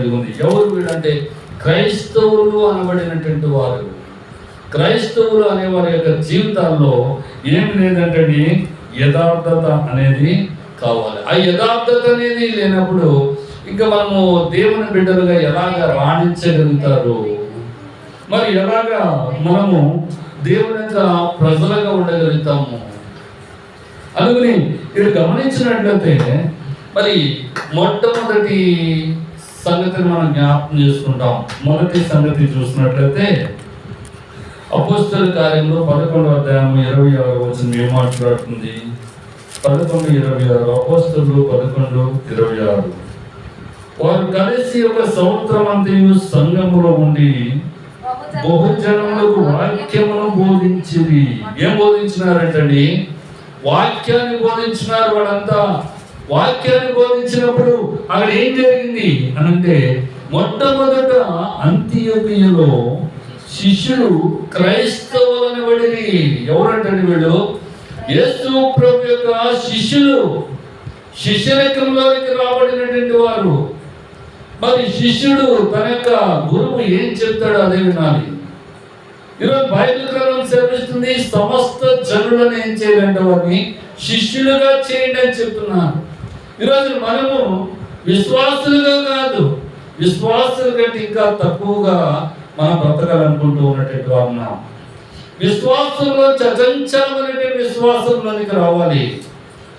కలిగి ఉంది ఎవరు వీళ్ళంటే క్రైస్తవులు అనబడినటువంటి వారు. క్రైస్తవులు అనే వారి యొక్క జీవితాల్లో ఏం లేదంటే యథార్థత అనేది కావాలి. ఆ యథార్థత అనేది లేనప్పుడు ఇంకా మనము దేవుని బిడ్డలుగా ఎలాగ రాణించగలుగుతారు? మరి ఎలాగా మనము దేవుని యొక్క ప్రజలుగా ఉండగలుగుతాము? అందుకని ఇక్కడ గమనించినట్లయితే మరి మొట్టమొదటి సంగతిని మనం జ్ఞాపకం చేసుకుంటాం. మొదటి సంగతి చూసినట్లయితే అపోస్తల కార్యంలో పదకొండవ అధ్యాయం ఇరవై ఆరు వచ్చిన ఏం మాట్లాడుతుంది? పదకొండు ఇరవై ఆరు. అపోస్తలు పదకొండు ఇరవై ఆరు. వారు కలిసి ఒక సంవత్సరం అంతయు సంఘములో ఉండి బహుజనములకు వాక్యమును బోధించింది ఏం బోధించినారంటండి? వాక్యాన్ని బోధించినారు వాళ్ళంతా. వాక్యాన్ని బోధించినప్పుడు అక్కడ ఏం జరిగింది అనంటే మొట్టమొదట అంత్యోపియలో శిష్యులు క్రైస్తవులని పడిని ఎవరంటే వీళ్ళు? యేసు ప్రభు యొక్క శిష్యులు. శిష్యరకంలోకి రాబడినటువంటి వారు. మరి శిష్యుడు తన యొక్క గురువు ఏం చెప్తాడో అదే వినాలి. ఈరోజు బైబిల్ గ్రంథం సమస్త జనులను ఏం చేయాలంటే వారిని శిష్యులుగా చేయండి అని చెప్తున్నారు. ఈరోజు మనము విశ్వాసులుగా కాదు. విశ్వాసుల కంటే ఇంకా తక్కువగా మనం బ్రతకాలనుకుంటూ ఉన్నటువంటి వారు ఉన్నాం. విశ్వాసంలో చచంచలమైనటువంటి విశ్వాసంలోనికి రావాలి.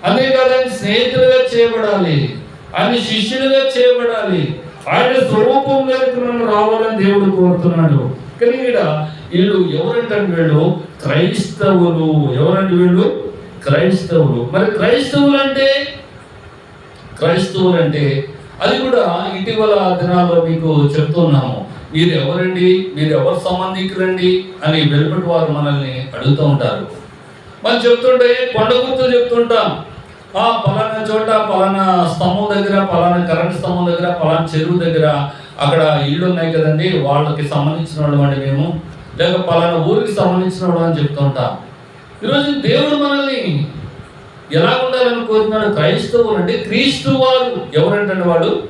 అంతేకాదు ఆయన స్నేహితులుగా చేయబడాలి. ఆయన శిష్యులుగా చేయబడాలి. ఆయన స్వరూపంలోకి మనం రావాలని దేవుడు కోరుతున్నాడు. కానీ ఇక్కడ వీళ్ళు ఎవరంటే వీళ్ళు? క్రైస్తవులు. ఎవరంటే వీళ్ళు? క్రైస్తవులు. మరి క్రైస్తవులు అంటే క్రైస్తవులు అంటే అది కూడా ఇటీవల దినాల్లో మీకు చెప్తున్నాము మీరు ఎవరండి మీరు ఎవరు సంబంధికులండి? అని వెలుపటి వారు మనల్ని అడుగుతూ ఉంటారు. మనం చెప్తుంటే కొండ గుర్తులు చెప్తుంటాం. ఆ పలానా చోట పలానా స్తంభం దగ్గర పలానా కరెంట్ స్తంభం దగ్గర పలానా చెరువు దగ్గర అక్కడ ఇళ్ళు ఉన్నాయి కదండి. వాళ్ళకి సంబంధించిన వాళ్ళు అండి మేము. లేక పలానా ఊరికి సంబంధించిన వాళ్ళు అని చెప్తుంటాం. ఈరోజు దేవుడు మనల్ని ఎలా ఉండాలని కోరుతున్నాడు? క్రైస్తవులు అంటే క్రీస్తు వారు ఎవరంటే వాడు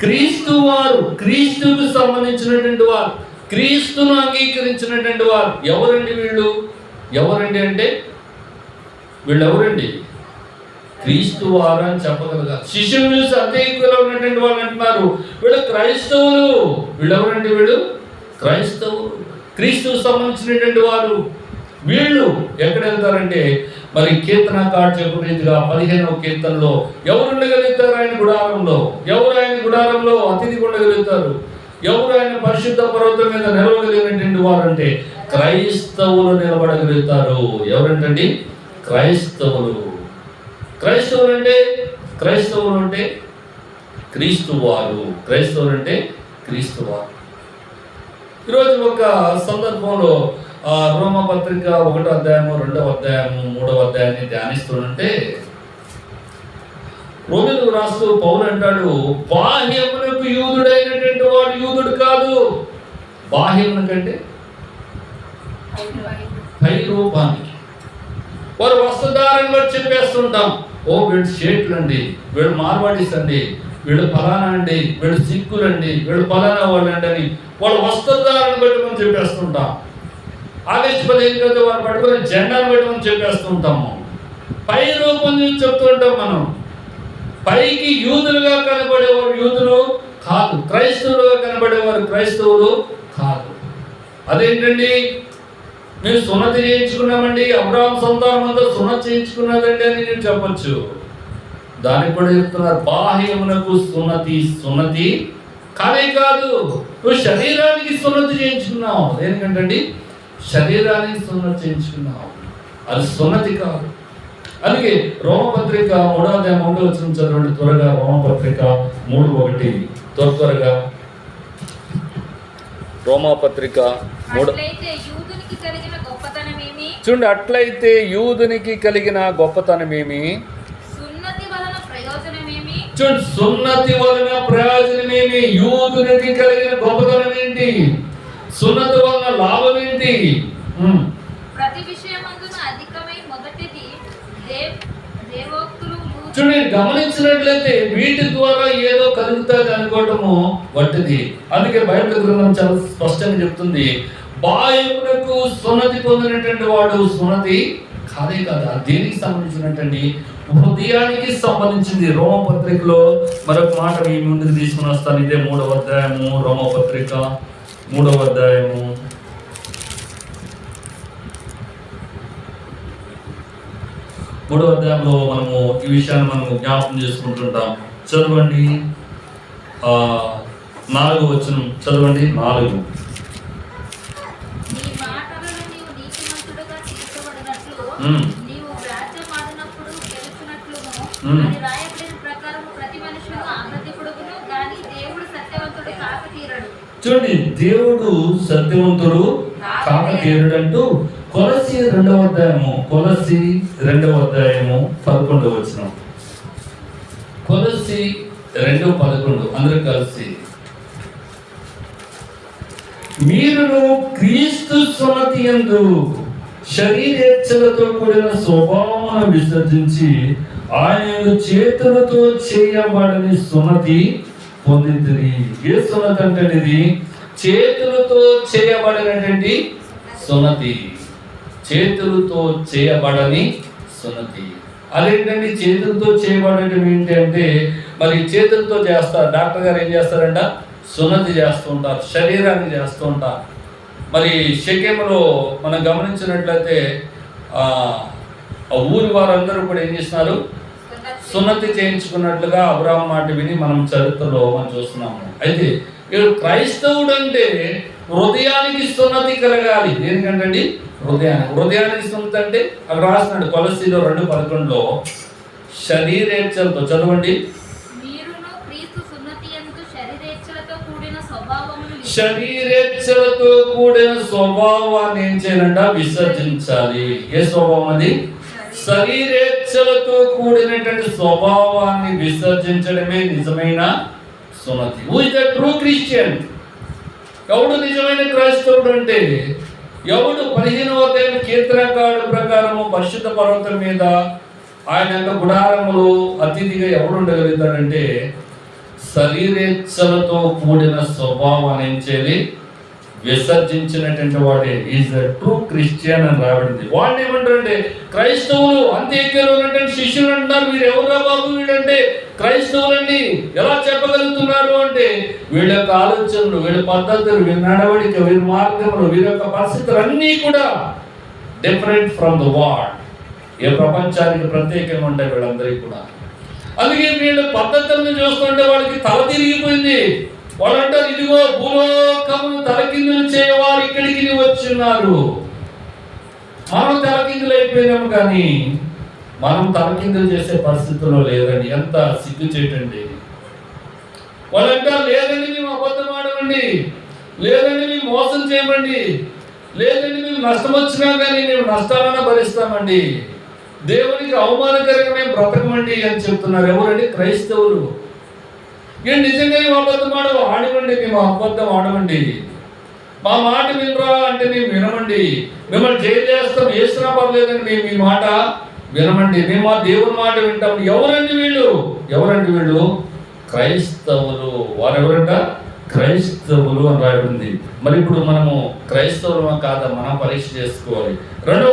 క్రీస్తు వారు క్రీస్తుకు సంబంధించినటువంటి వారు. క్రీస్తును అంగీకరించినటువంటి వారు. ఎవరండి వీళ్ళు? ఎవరండి అంటే వీళ్ళు ఎవరండి క్రీస్తు వారు అని చెప్పగలగా శిష్యులు చూసి అతీకులో ఉన్నటువంటి వాళ్ళు అంటున్నారు. వీళ్ళు క్రైస్తవులు. వీళ్ళు ఎవరండి వీళ్ళు? క్రైస్తవులు. క్రీస్తుకు సంబంధించినటువంటి వారు. వీళ్ళు ఎక్కడ వెళ్తారంటే మరి కీర్తనకాడు చెప్పు రీతిగా పదిహేనవ కీర్తనలో ఎవరు ఉండగలుగుతారు ఆయన గుడారంలో? ఎవరు ఆయన గుడారంలో అతిథి ఉండగలుగుతారు? ఎవరు ఆయన పరిశుద్ధ పర్వతం మీద నిలవగలిగినటువంటి వారు అంటే క్రైస్తవులు నిలబడగలుగుతారు. ఎవరంటండి? క్రైస్తవులు. క్రైస్తవులు అంటే క్రైస్తవులు అంటే క్రీస్తు వారు. క్రైస్తవులు అంటే క్రీస్తు వారు. ఈరోజు ఒక సందర్భంలో రోమ పత్రిక ఒకటో అధ్యాయము రెండవ అధ్యాయము మూడవ అధ్యాయాన్ని ధ్యానిస్తుంటే రోమిలు రాస్తూ పౌలు అంటాడు బాహ్యమునకు యూదుడైనటువంటి వాడు యూదుడు కాదు. బాహ్యమునకంటే పై రూపానికి వారు వస్త్రధారంగా చెప్పేస్తుంటాం ఓ వీళ్ళు షేట్లు అండి వీళ్ళు మార్వాడీస్ అండి వీళ్ళు ఫలానా అండి వీళ్ళు సిక్కులండి వీళ్ళు ఫలానా వాళ్ళు అండి అని వాళ్ళ వస్త్రధారణ బట్టి మనం చెప్పేస్తుంటాం. ఆగస్టు పదిహేను వారు పట్టుకుని జెండాను బట్టి చెప్పేస్తుంటాము పై రూపం చూసి చెప్తుంటాం మనం. పైకి యూదులుగా కనబడేవారు యూదులు కాదు క్రైస్తవులుగా కనబడేవారు క్రైస్తవులు కాదు. అదేంటండి? మేము సున్నతి చేయించుకున్నామండి అబ్రాహం సంతానం అంతా సున్నతి చేయించుకున్నదండి అని నేను చెప్పచ్చు. దానికి కూడా చెప్తున్నారు బాహ్యమునకు సున్నతి సున్నతి కానీ కాదు. నువ్వు శరీరానికి సున్నతి చేయించుకున్నావు. ఎందుకంటండి శరీరానికి సున్నతి చేయించుకున్నావు. అది సున్నతి కాదు. అందుకే రోమపత్రిక మూడో అధ్యాయం మూడో వచ్చిన చదవండి త్వరగా. రోమపత్రిక మూడు ఒకటి. త్వర త్వరగా. రోమపత్రిక మూడు అట్లయితే యూదునికి కలిగిన గొప్పతనమేమి చూడండి అట్లయితే యూదునికి కలిగిన గొప్పతనమేమి సున్నతి వలన ప్రయోజనమేమి చూడండి సున్నతి వలన ప్రయోజనమేమి యూదునికి కలిగిన గొప్పతనం ఏంటి? సున్నతి వలన లాభం ఏంటి? ఉమ్. ప్రతి విషయమందున అధికమై మొదటిది దేవ్ దేవోక్తులు యూదుల చూడండి గమనించినట్లయితే వీటి ద్వారా ఏదో కలుగుతుంది అనుకోవటము వట్టిది అందుకే బైబిల్ గ్రంథం చాలా స్పష్టంగా చెప్తుంది. బాయమునకు సున్నతి పొందినటువంటి వాడు సున్నతి కాదే కాదు? దేనికి సంబంధించినటువంటి హృదయానికి సంబంధించింది రోమపత్రికలో మరొక మాట మీ ముందుకు తీసుకుని వస్తాను. ఇదే మూడవ అధ్యాయము రోమపత్రిక మూడవ అధ్యాయము. మూడవ అధ్యాయంలో మనము ఈ విషయాన్ని మనము జ్ఞాపకం చేసుకుంటుంటాం. చదవండి. ఆ, నాలుగు వచ్చిన చదవండి. నాలుగు. నీ అది రాయబడిన ప్రకారం ప్రతి మనుషుడు అమృతిపుడుగును గాని దేవుడు సత్యవంతుడు కాక తీరడు చూడండి దేవుడు సత్యవంతుడు కాక తీరుడంటూ కొలసి రెండవ అధ్యాయము కొలసి రెండవ అధ్యాయము పదకొండవ వచ్చిన కొలసి రెండు పదకొండు అందరూ కలిసి. మీరును క్రీస్తు సున్నతి యందు శరీరేచ్ఛలతో కూడిన స్వభావమును విసర్జించి ఆయన చేతులతో చేయబడని సున్నతి పొందింది ఏ సున్నతి అంటే ఇది చేతులతో చేయబడినటువంటి సున్నతి. చేతులతో చేయబడని సున్నతి. అదేంటండి చేతులతో చేయబడటం ఏంటంటే మరి చేతులతో చేస్తారు. డాక్టర్ గారు ఏం చేస్తారంట? సున్నతి చేస్తుంటారు శరీరాన్ని చేస్తుంటారు మరి షకేములో మనం గమనించినట్లయితే ఆ ఊరి వారందరూ కూడా ఏం చేస్తున్నారు? సున్నతి చేయించుకున్నట్లుగా అబ్రాహం మాట విని మనం చరిత్రలో మనం చూస్తున్నాము. అయితే ఇక్కడ క్రైస్తవుడు అంటే హృదయానికి సున్నతి కలగాలి. దేనికంటే హృదయానికి. హృదయానికి సున్నతి అంటే అక్కడ రాస్తున్నాడు కొలసీలో రెండు పదకొండులో శరీరేచ్ఛలతో చదవండి. శరీరేచ్ఛలతో కూడిన స్వభావాన్ని ఏం చేయాలంట? విసర్జించాలి. ఏ స్వభావం అది? శరీరేచ్ఛలతో కూడినటువంటి స్వభావాన్ని విసర్జించడమే నిజమైన సున్నతి. Who is the true Christian ఎవడు నిజమైన క్రైస్తవుడు అంటే ఎవడు పదిహేనవ అధ్యాయం కీర్తనకాడు ప్రకారము పరిశుద్ధ పర్వతం మీద ఆయన యొక్క గుడారములో అతిథిగా ఎవడు ఉండగలుగుతాడంటే శరీరేచ్ఛలతో కూడిన స్వభావం అనేది విసర్జించినటువంటి వాడే ఈజ్ అ ట్రూ క్రిస్టియన్ అని రాబడింది వాళ్ళు ఏమంటారంటే క్రైస్తవులు అంత్యక్రియలో అంటే శిష్యులు అంటున్నారు. వీరు ఎవరురా బాబు వీడంటే క్రైస్తవులని ఎలా చెప్పగలుగుతున్నారు అంటే వీళ్ళ యొక్క ఆలోచనలు వీళ్ళ పద్ధతులు వీళ్ళ నడవడిక వీళ్ళ మార్గములు వీళ్ళ యొక్క పరిస్థితులు అన్నీ కూడా డిఫరెంట్ ఫ్రమ్ ద వార్డ్ ఏ ప్రపంచానికి ప్రత్యేకంగా ఉంటాయి వీళ్ళందరికీ కూడా. అందుకే వీళ్ళ పద్ధతులను చూస్తుంటే వాళ్ళకి తల తిరిగిపోయింది. వాళ్ళు అంటారు ఇదిగో భూలోకమును తల ఇక్కడికి మనం తలకిందులు అయిపోయినాము కానీ మనం తలకిందులు చేసే పరిస్థితుల్లో లేదండి. ఎంత సిగ్గు చేయటండి వాళ్ళు లేదండి మేము అబద్ధం ఆడమండి. లేదండి మేము మోసం చేయమండి. లేదండి మేము నష్టం వచ్చినా కానీ మేము నష్టాలన్నా భరిస్తామండి. దేవునికి అవమానకరంగా మేము బ్రతకమండి అని చెప్తున్నారు. ఎవరండి? క్రైస్తవులు. నేను నిజంగా మేము అబద్ధం ఆడవు ఆడమండి మేము అబద్ధం ఆడమండి. మా మాట వినరా అంటే మేము వినమండి. మిమ్మల్ని జైలు చేస్తాం వేసినా పర్లేదండి. మేము మీ మాట వినమండి. మేము మా దేవుని మాట వింటాం. ఎవరండి వీళ్ళు? ఎవరండి వీళ్ళు? క్రైస్తవులు. వారు ఎవరంట క్రైస్తవులు అని రాయబడింది. మరి ఇప్పుడు మనము క్రైస్తవులమా కాదా? మనం పరీక్ష చేసుకోవాలి. రెండవ